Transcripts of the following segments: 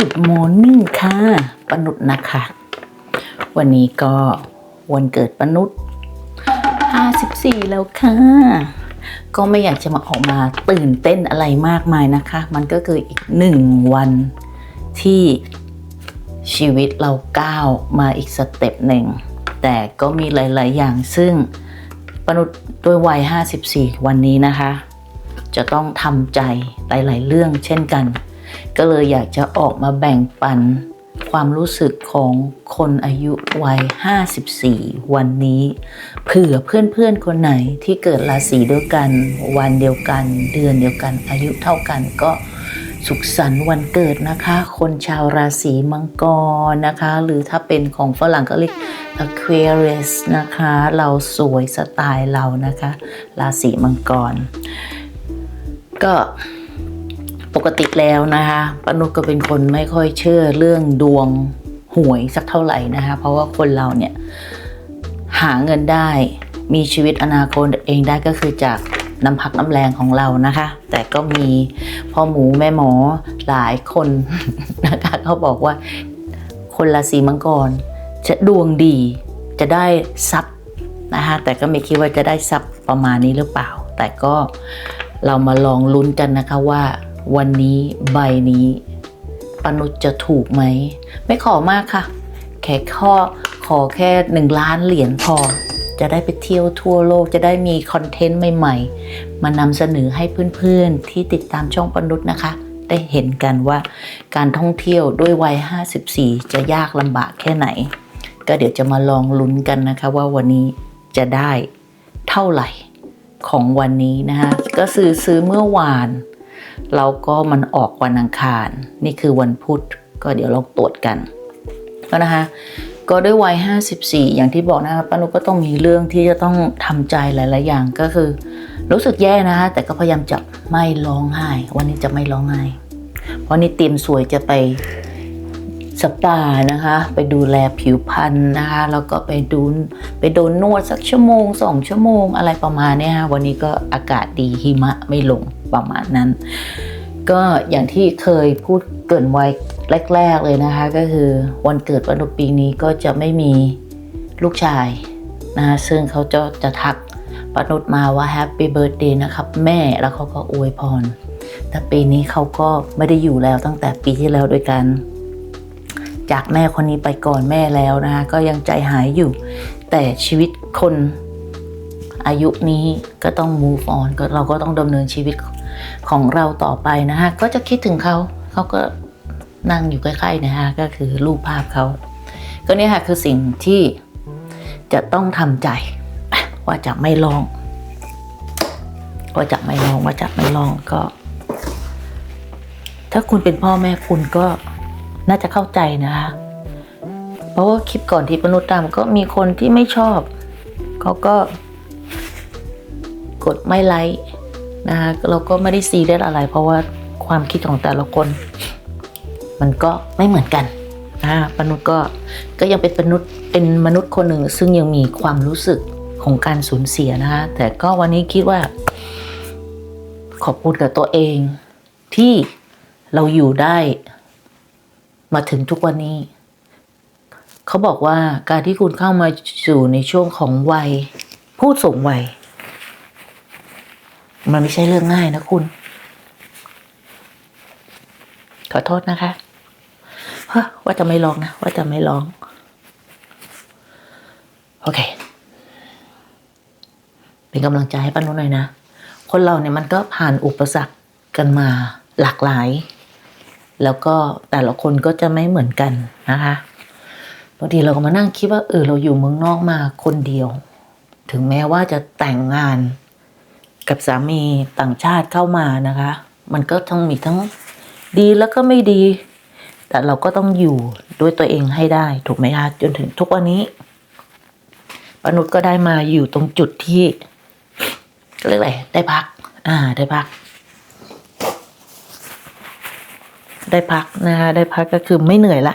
Good Morning ค่ะปนุษนะคะ วันนี้ก็วันเกิดปนุษ54 แล้วค่ะ ก็ไม่อยากจะมาออกมาตื่นเต้นอะไรมากมายนะคะ มันก็คืออีกหนึ่งวันที่ชีวิตเราก้าวมาอีกสเต็ปหนึ่ง แต่ก็มีหลาย ๆ อย่างซึ่งปนุษด้วยวัย 54 วันนี้นะคะ จะต้องทำใจหลาย ๆ เรื่องเช่นกัน ก็เลยอยากจะออกมาแบ่งปัน ความรู้สึกของคนอายุวัย 54 วันนี้ เผื่อเพื่อนๆคนไหนที่เกิดราศีเดียวกัน วันเดียวกัน เดือนเดียวกัน อายุเท่ากันก็สุขสันต์วันเกิดนะคะ คนชาวราศีมังกรนะคะ หรือถ้าเป็นของฝรั่งก็เรียก Aquarius นะคะ เราสวยสไตล์เรานะคะ ราศีมังกร ก็ ปกติแล้วนะคะปนุชก็เป็นคนไม่ค่อยเชื่อเรื่องดวงหวยสักเท่าไหร่นะคะ เพราะว่าคนเราเนี่ยหาเงินได้มีชีวิตอนาคตเองได้ก็คือจากน้ำพักน้ำแรงของเรานะคะ แต่ก็มีพ่อหมูแม่หมอหลายคนนะคะเขาบอกว่าคนราศีมังกร จะดวงดีจะได้ทรัพย์นะคะแต่ก็ไม่คิดว่าจะได้ทรัพย์ประมาณนี้หรือเปล่า แต่ก็เรามาลองลุ้นกันนะคะว่า วันนี้ใบนี้ปนุชจะถูกไหม ไม่ขอมากค่ะ แค่ข้อขอแค่หนึ่งล้านเหรียญพอ จะได้ไปเที่ยวทั่วโลกจะได้มีคอนเทนต์ใหม่ ๆ มานำเสนอให้เพื่อนๆ ที่ติดตามช่องปนุษนะคะ ได้เห็นกันว่าการท่องเที่ยวด้วยวัย 54 จะยากลำบากแค่ไหน ก็เดี๋ยวจะมาลองลุ้นกันนะคะว่าวันนี้จะได้เท่าไหร่ของวันนี้นะคะก็ซื้อซื้อเมื่อวาน เราก็มันออกวันอังคาร นี่คือวันพุธก็เดี๋ยวลองตรวจกันก็นะคะก็ด้วยวัย 54 อย่างที่บอกนะคะป้านุก็ต้องมีเรื่องที่จะต้องทำใจหลาย ๆ อย่างก็คือ รู้สึกแย่นะคะแต่ก็พยายามจะไม่ร้องไห้ วันนี้จะไม่ร้องไห้ เพราะนี่เตรียมสวยจะไป สปานะคะ ไปดูแลผิวพรรณนะคะแล้วก็ไปดูไปโดนนวดสักชั่วโมงสองชั่วโมงอะไรประมาณนี้ยค่ะวันนี้ก็อากาศดีหิมะไม่ลงประมาณนั้น ก็อย่างที่เคยพูดเกินไว้แรก ๆเลยนะคะ ก็คือวันเกิดวันปีนี้ก็จะไม่มีลูกชายนะคะซึ่งเขาจะจะทักปนุษมาว่าแฮปปี้เบิร์ดเดย์นะครับแม่แล้วเขาก็อวยพร แต่ปีนี้เขาก็ไม่ได้อยู่แล้วตั้งแต่ปีที่แล้วด้วยกัน จากแม่คนนี้ไปก่อนแม่แล้วนะคะก็ยังใจหายอยู่ แต่ชีวิตคนอายุนี้ก็ต้อง move on ก็เราก็ต้องดำเนินชีวิตของเราต่อไปนะฮะก็จะคิดถึงเขาเขาก็นั่งอยู่ใกล้ๆนะฮะก็คือรูปภาพเขาก็เนี่ยค่ะคือสิ่งที่จะต้องทำใจว่าจะไม่ลองว่าจะไม่ลองว่าจะไม่ลองก็ ถ้าคุณเป็นพ่อแม่คุณก็ น่าจะเข้าใจนะคะ เพราะว่าคลิปก่อนที่ปนุษย์ตามก็มีคนที่ไม่ชอบ เขาก็ กดไม่ไลค์นะคะเราก็ไม่ได้ซีเรียสอะไร เพราะว่าความคิดของแต่ละคน มันก็ไม่เหมือนกันนะมนุษย์ก็ก็ยังเป็นมนุษย์เป็นมนุษย์คนหนึ่ง ซึ่งยังมีความรู้สึกของการสูญเสียนะคะ แต่ก็วันนี้คิดว่า ขอบคุณกับตัวเองที่เราอยู่ได้ มาถึงทุกวันนี้ เขาบอกว่าการที่คุณเข้ามาสู่ในช่วงของวัย ผู้สูงวัย มันไม่ใช่เรื่องง่ายนะคุณ ขอโทษนะคะฮ้อว่าจะไม่ร้องนะ ว่าจะไม่ร้อง โอเค เป็นกำลังใจให้ป้านุ้นหน่อยนะ คนเราเนี่ยมันก็ผ่านอุปสรรคกันมาหลากหลาย แล้วก็แต่ละคนก็จะไม่เหมือนกันนะคะบางทีเราก็มานั่งคิดว่าเออเราอยู่เมืองนอกมาคนเดียว ถึงแม้ว่าจะแต่งงานกับสามีต่างชาติเข้ามานะคะ มันก็ต้องมีทั้งดีแล้วก็ไม่ดี แต่เราก็ต้องอยู่ด้วยตัวเองให้ได้ ถูกไหมคะจนถึงทุกวันนี้ปนุษย์ก็ได้มาอยู่ตรงจุดที่เรียกอะไรได้พัก อ่า ได้พัก ได้พักนะคะได้พักก็คือไม่เหนื่อยละ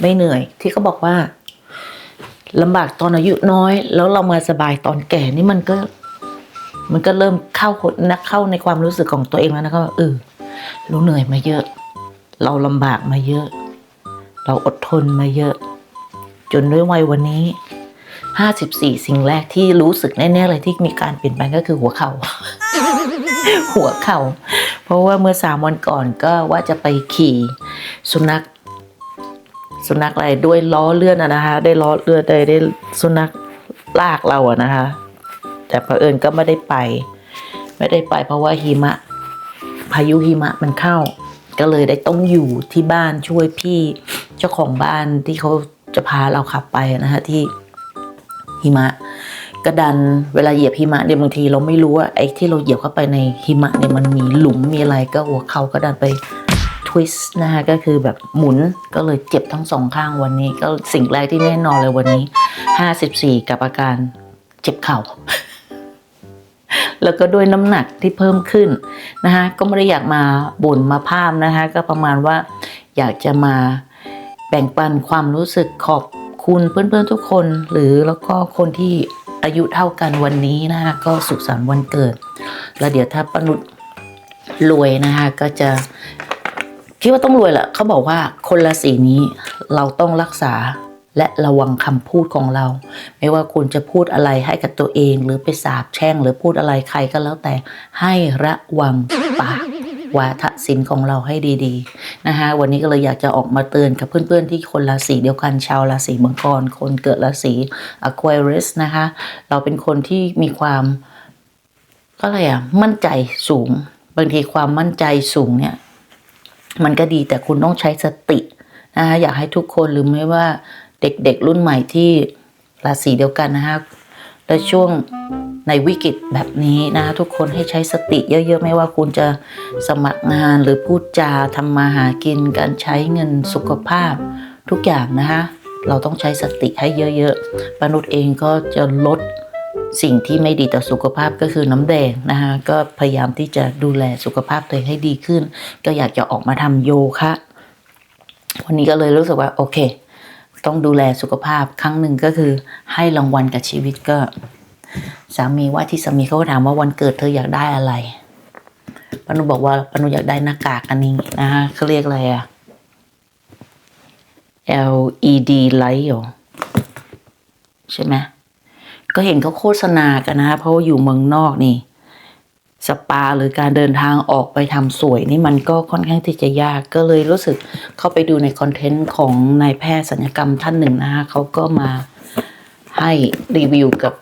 ไม่เหนื่อย ที่เขาบอกว่าลำบากตอนอายุน้อย แล้วเรามาสบายตอนแก่นี่มันก็ มันก็เริ่มเข้าคนะเข้าในความรู้สึกของตัวเองแล้วนะครับว่าเออเราเหนื่อยมาเยอะ เราลำบากมาเยอะ เราอดทนมาเยอะ จนด้วยวัยวันนี้54สิ่งแรกที่รู้สึกแน่ๆเลยที่มีการเปลี่ยนแปลงก็คือหัวเข่าหัวเข่า เพราะว่าเมื่อสามวันก่อนก็ว่าจะไปขี่สุนัขสุนัขอะไรด้วยล้อเลื่อนอะนะคะ ได้ล้อเลื่อนได้ได้สุนัขลากเราอะนะคะ แต่เผอิญก็ไม่ได้ไป ไม่ได้ไป เพราะว่าหิมะ พายุหิมะมันเข้า ก็เลยได้ต้องอยู่ที่บ้านช่วยพี่เจ้าของบ้านที่เขาจะพาเราขับไปนะคะที่หิมะ กระดันเวลาเหยียบหิมะเนี่ยบางทีเราไม่รู้ว่าไอ้ที่เราเหยียบเข้าไปในหิมะเนี่ยมันมีหลุมมีอะไรก็หัวเข่าก็ดันไปทวิสต์นะคะก็คือแบบหมุนก็เลยเจ็บทั้งสองข้างวันนี้ ก็สิ่งแรกที่แน่นอนเลยวันนี้ 54 กับอาการเจ็บเข่าแล้วก็ด้วยน้ำหนักที่เพิ่มขึ้นนะคะก็ไม่ได้อยากมาบ่นมาพามนะคะก็ประมาณว่าอยากจะมาแบ่งปันความรู้สึกขอบคุณเพื่อนๆทุกคน หรือแล้วก็คนที่ อายุเท่ากันวันนี้นะคะก็สุขสันต์วันเกิด แล้วเดี๋ยวถ้าปนุษรวยนะคะก็จะคิดว่าต้องรวยแหละเขาบอกว่าคนละสีนี้เราต้องรักษาและระวังคำพูดของเรา ไม่ว่าคุณจะพูดอะไรให้กับตัวเอง หรือไปสาบแช่ง หรือพูดอะไรใครก็แล้วแต่ให้ระวังปาก วาทศิลป์ของเราให้ดีๆนะคะวันนี้ก็เลยอยากจะออกมาเตือนกับเพื่อนๆที่คนราศีเดียวกันชาวราศีมังกรคนเกิดราศี Aquarius นะคะเราเป็นคนที่มีความก็อะไรอะมั่นใจสูง บางทีความมั่นใจสูงเนี่ยมันก็ดีแต่คุณต้องใช้สตินะคะอยากให้ทุกคนหรือไม่ว่าเด็กๆรุ่นใหม่ที่ราศีเดียวกันนะคะและช่วง ในวิกฤตแบบนี้นะคะทุกคนให้ใช้สติเยอะๆ ไม่ว่าคุณจะสมัครงานหรือพูดจาทำมาหากินการใช้เงินสุขภาพ ทุกอย่างนะคะเราต้องใช้สติให้เยอะๆปนุษย์เองก็จะลดสิ่งที่ไม่ดีต่อสุขภาพก็คือน้ำแดงนะคะก็พยายามที่จะดูแลสุขภาพตัวเองให้ดีขึ้น ก็อยากจะออกมาทำโยคะวันนี้ก็เลยรู้สึกว่าโอเค ต้องดูแลสุขภาพครั้งหนึ่งก็คือให้รางวัลกับชีวิตก็ สามีว่าที่สามีเขาก็ถามว่าวันเกิดเธออยากได้อะไรปานุบอกว่าปานุอยากได้หน้ากากอันนี้นะฮะเขาเรียกอะไรอะ LED light หรอใช่ไหมก็เห็นเขาโฆษณากันนะเพราะว่าอยู่เมืองนอกนี่ สปาหรือการเดินทางออกไปทำสวยนี่มันก็ค่อนข้างที่จะยากก็เลยรู้สึกเข้าไปดูในคอนเทนต์ของนายแพทย์สัญญกรรมท่านหนึ่งนะคะเขาก็มาให้รีวิวกับ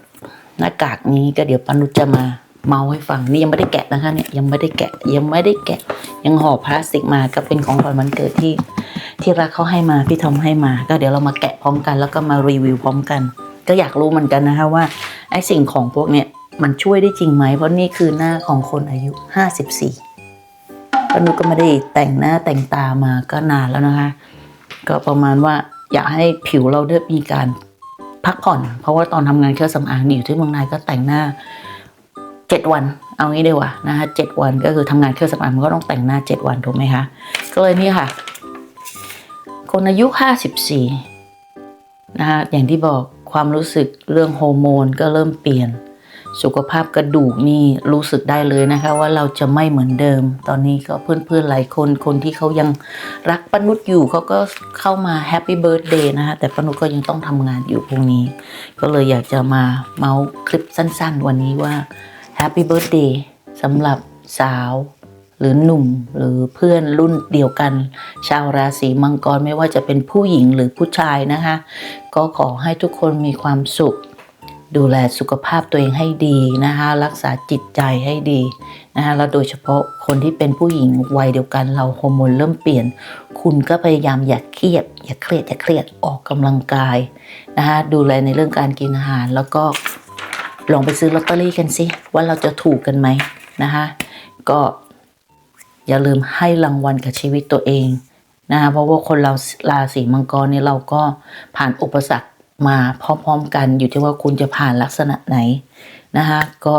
หน้ากากนี้ก็เดี๋ยวปานุจะมาเมาให้ฟังนี่ยังไม่ได้แกะนะคะเนี่ยยังไม่ได้แกะยังไม่ได้แกะ ยังห่อพลาสติกมาก็เป็นของขวัญวันเกิดที่ ที่รักเขาให้มาพี่ทอมให้มา ก็เดี๋ยวเรามาแกะพร้อมกัน แล้วก็มารีวิวพร้อมกัน ก็อยากรู้เหมือนกันนะคะว่าไอ้สิ่งของพวกเนี้ยมันช่วยได้จริงไหมเพราะนี่คือหน้าของคนอายุ 54ปนุก็ไม่ได้แต่งหน้าแต่งตามาก็นานแล้วนะคะ ก็ประมาณว่าอยากให้ผิวเราได้มีการ พักผ่อน เพราะว่าตอนทำงานเครื่องสำอางอยู่ที่เมืองไทยก็แต่งหน้าเจ็ดวัน เอางี้ดีกว่านะคะเจ็ดวันก็คือทำงานเครื่องสำอางมันก็ต้องแต่งหน้าเจ็ดวันถูกไหมคะก็เลยนี่ค่ะ คนอายุห้าสิบสี่นะคะอย่างที่บอกความรู้สึกเรื่องฮอร์โมนก็เริ่มเปลี่ยน สุขภาพกระดูกนี่รู้สึกได้เลยนะคะ ว่าเราจะไม่เหมือนเดิม ตอนนี้ก็เพื่อนๆหลายคนคนที่เขายังรักปนุษย์อยู่เขาก็เข้ามาแฮปปี้เบิร์ a เดย์นะคะแต่ปนุษย์ก็ยังต้องทำงานอยู่พรุ่งนี้ ก็เลยอยากจะมาเมาส์คลิปสั้นๆ วันนี้ว่าแฮปปี้เบิร์ a เดย์สำหรับสาวหรือหนุ่มหรือเพื่อนรุ่นเดียวกัน ชาวราศีมังกรไม่ว่าจะเป็นผู้หญิงหรือผู้ชายนะคะ ก็ขอให้ทุกคนมีความสุข ดูแลสุขภาพตัวเองให้ดีนะคะรักษาจิตใจให้ดีนะคะแล้วโดยเฉพาะคนที่เป็นผู้หญิงวัยเดียวกันเราฮอร์โมนเริ่มเปลี่ยน คุณก็พยายามอย่าเครียด อย่าเครียดอย่าเครียดออกกำลังกายนะคะดูแลในเรื่องการกินอาหารแล้วก็ลองไปซื้อลอตเตอรี่กันสิว่าเราจะถูกกันไหมนะคะก็อย่าลืมให้รางวัลกับชีวิตตัวเองนะคะเพราะว่าคนเราราศีมังกรเนี่ยเราก็ผ่านอุปสรรค มาพร้อมๆกันอยู่ที่ว่าคุณจะผ่านลักษณะไหนนะคะก็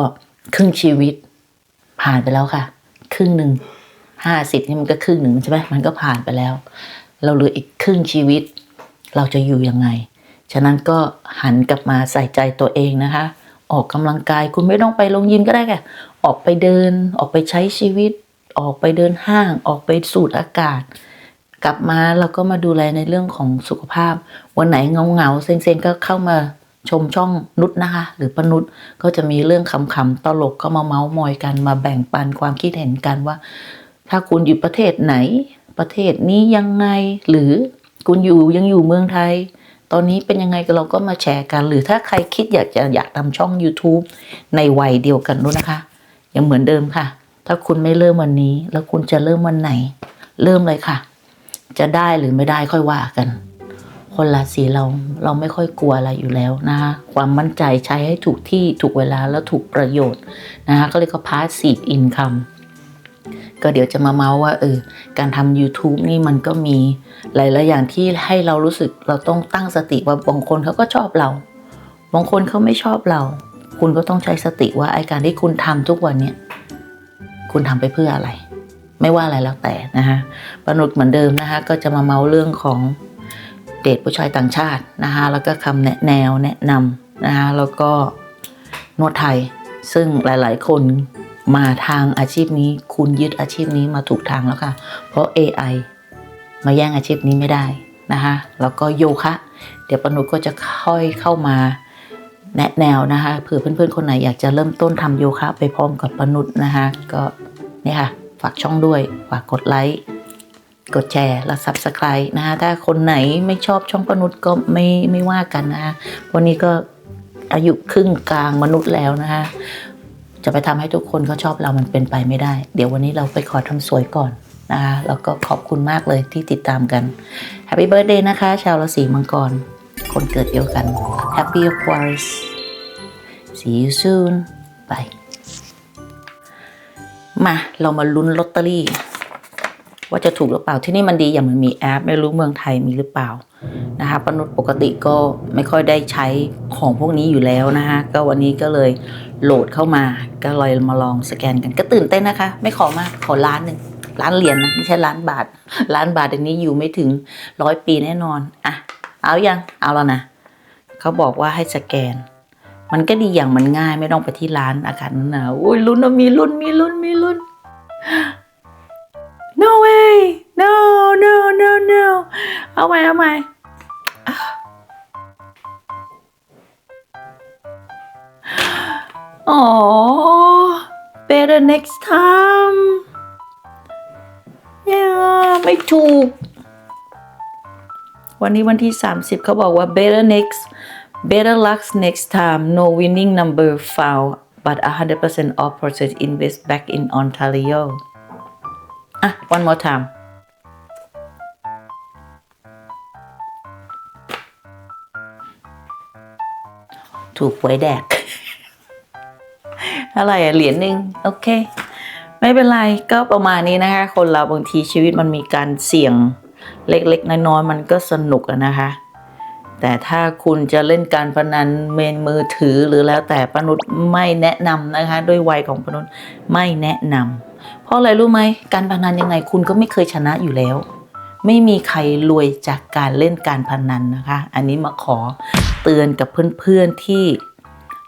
ครึ่งชีวิตผ่านไปแล้วค่ะ ครึ่งหนึ่งห้าสิบนี่มันก็ครึ่งหนึ่งใช่ไหมมันก็ผ่านไปแล้ว เราเหลืออีกครึ่งชีวิต เราจะอยู่ยังไง ฉะนั้นก็หันกลับมาใส่ใจตัวเองนะคะ ออกกำลังกายคุณไม่ต้องไปลงยิมก็ได้ค่ะ ออกไปเดินออกไปใช้ชีวิต ออกไปเดินห้าง ออกไปสูดอากาศ กลับมาเราก็มาดูแลในเรื่องของสุขภาพ วันไหนเงาเงาเซ็งๆก็เข้ามาชมช่องนุชนะคะ หรือปนุชก็จะมีเรื่องขำๆตลกก็มาเมาส์มอยกันมาแบ่งปันความคิดเห็นกันว่า ถ้าคุณอยู่ประเทศไหน ประเทศนี้ยังไงหรือคุณอยู่ยังอยู่เมืองไทย ตอนนี้เป็นยังไงก็เราก็มาแชร์กัน หรือถ้าใครคิดอยากจะอยากทำช่อง YouTube ในวัยเดียวกันนู้นนะคะยังเหมือนเดิมค่ะ ถ้าคุณไม่เริ่มวันนี้ แล้วคุณจะเริ่มวันไหน เริ่มเลยค่ะ จะได้หรือไม่ได้ค่อยว่ากัน คนราศีเราเราไม่ค่อยกลัวอะไรอยู่แล้วนะคะความมั่นใจใช้ให้ถูกที่ถูกเวลาแล้วถูกประโยชน์นะคะก็เรียกว่า passive income ก็เดี๋ยวจะมาเมาส์ว่าเออการทำ YouTube นี่มันก็มีหลายๆอย่างที่ให้เรารู้สึกเราต้องตั้งสติว่าบางคนเขาก็ชอบเรา บางคนเขาไม่ชอบเรา คุณก็ต้องใช้สติว่าไอการที่คุณทำทุกวันเนี่ยคุณทำไปเพื่ออะไร ไม่ว่าอะไรแล้วแต่นะคะปนุษเหมือนเดิมนะคะก็จะมาเมาเรื่องของเดทผู้ชายต่างชาตินะคะแล้วก็คำแนะแนวแนะนำนะคะแล้วก็นวดไทย ซึ่งหลายๆ คนมาทางอาชีพนี้ คุณยึดอาชีพนี้มาถูกทางแล้วค่ะ เพราะ AI มาแย่งอาชีพนี้ไม่ได้นะคะแล้วก็โยคะ เดี๋ยวปนุษก็จะค่อยเข้ามาแนะแนวนะคะเผื่อเพื่อนๆ คนไหนอยากจะเริ่มต้นทำโยคะ ไปพร้อมกับปนุษนะคะก็นี่ค่ะากช่องด้วย ฝากกดไลค์กดแชร์และ Subscribe นะคะถ้าคนไหนไม่ชอบช่องปนุษก็ไม่ไม่ว่ากันนะคะวันนี้ก็อายุครึ่งกลางมนุษย์แล้วนะคะจะไปทำให้ทุกคนเขาชอบเรามันเป็นไปไม่ได้ เดี๋ยววันนี้เราไปขอทำสวยก่อนนะคะแล้วก็ขอบคุณมากเลยที่ติดตามกัน Happy Birthday นะคะ ชาวราศีมังกร คนเกิดเดียวกัน Happy Aquarius See you soon Bye มา เรามาลุ้นลอตเตอรี่ ว่าจะถูกหรือเปล่าที่นี่มันดีอย่างมันมีแอป ไม่รู้เมืองไทยมีหรือเปล่านะคะปนุษย์ปกติก็ไม่ค่อยได้ใช้ของพวกนี้อยู่แล้วนะคะก็วันนี้ก็เลยโหลดเข้ามา ก็เลยมาลองสแกนกันก็ตื่นเต้นนะคะ ไม่ขอมากขอล้านหนึ่งล้านเหรียญนะไม่ใช่ล้านบาท ล้านบาทอันนี้อยู่ไม่ถึงร้อยปีแน่นอนอะเอายังเอาแล้วนะเขาบอกว่าให้สแกน มันก็ดีอย่างมันง่ายไม่ต้องไปที่ร้านอาคารนั้นนะอุ้ยลุ้นมีลุ้นมีลุ้นมีลุ้น no way no no no no เอาใหม่เอาใหม่อ๋อ better next time เนี่ยไม่ถูก วันนี้วันที่ 30 เขาบอกว่า better next better luck next time no winning number found but 100% of process invest back in Ontario อะ one more time ถูกหวยแดก อะไรอะเหรียญหนึ่งโอเค ไม่เป็นไรก็ประมาณนี้นะคะ คนเราบางทีชีวิตมันมีการเสี่ยงเล็กๆน้อยๆมันก็สนุกอะนะคะ แต่ถ้าคุณจะเล่นการพนันเมนมือถือหรือแล้วแต่ปนุษย์ไม่แนะนำนะคะ ด้วยวัยของปนุษย์ไม่แนะนำเพราะอะไรรู้ไหมการพนันยังไงคุณก็ไม่เคยชนะอยู่แล้ว ไม่มีใครรวยจากการเล่นการพนันนะคะ อันนี้มาขอเตือนกับเพื่อนๆที่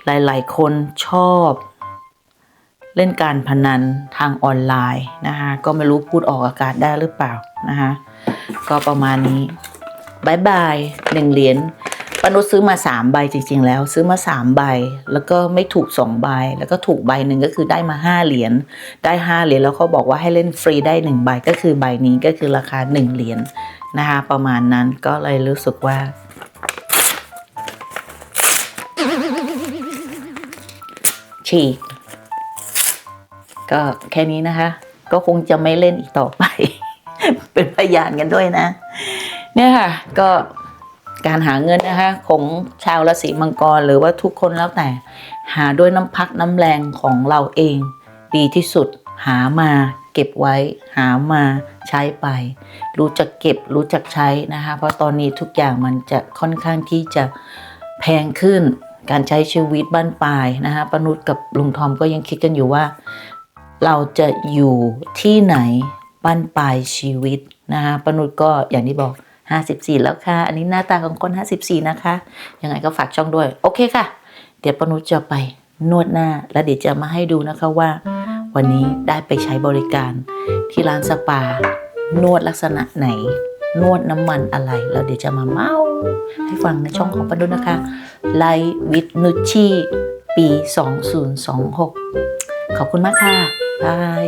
หลาย ๆ คนชอบเล่นการพนันทางออนไลน์นะคะ ก็ไม่รู้พูดออกอากาศได้หรือเปล่านะคะ ก็ประมาณนี้ บายบายหนึ่งเหรียญปนุชซื้อมาสามใบจริง ๆ แล้ว ซื้อมาสามใบ แล้วก็ไม่ถูกสองใบ แล้วก็ถูกใบหนึ่งก็คือได้มาห้าเหรียญได้ห้าเหรียญแล้วเขาบอกว่าให้เล่นฟรีได้หนึ่งใบก็คือใบนี้ก็คือราคาหนึ่งเหรียญนะคะประมาณนั้นก็เลยรู้สึกว่าฉีกก็แค่นี้นะคะ ก็คงจะไม่เล่นอีกต่อไป เป็นพยานกันด้วยนะ เนี่ยค่ะ ก็การหาเงินนะคะของชาวราศีมังกรหรือว่าทุกคนแล้วแต่ หาด้วยน้ำพักน้ำแรงของเราเอง ดีที่สุดหามาเก็บไว้หามาใช้ไป รู้จักเก็บรู้จักใช้นะคะ เพราะตอนนี้ทุกอย่างมันจะค่อนข้างที่จะแพงขึ้น การใช้ชีวิตบ้านปลายนะคะปนุษกับลุงทอมก็ยังคิดกันอยู่ว่า เราจะอยู่ที่ไหนบ้านปลายชีวิตนะคะปนุษก็อย่างที่บอก 54 แล้วค่ะ อันนี้หน้าตาของคน 54 นะคะ ยังไงก็ฝากช่องด้วย โอเคค่ะ เดี๋ยวปนุจะไปนวดหน้า แล้วเดี๋ยวจะมาให้ดูนะคะว่า วันนี้ได้ไปใช้บริการที่ร้านสปา นวดลักษณะไหน นวดน้ำมันอะไร แล้วเดี๋ยวจะมาเมาให้ฟังในช่องของปนุนะคะไลวิทนุชีปี 2026 ขอบคุณมากค่ะ บาย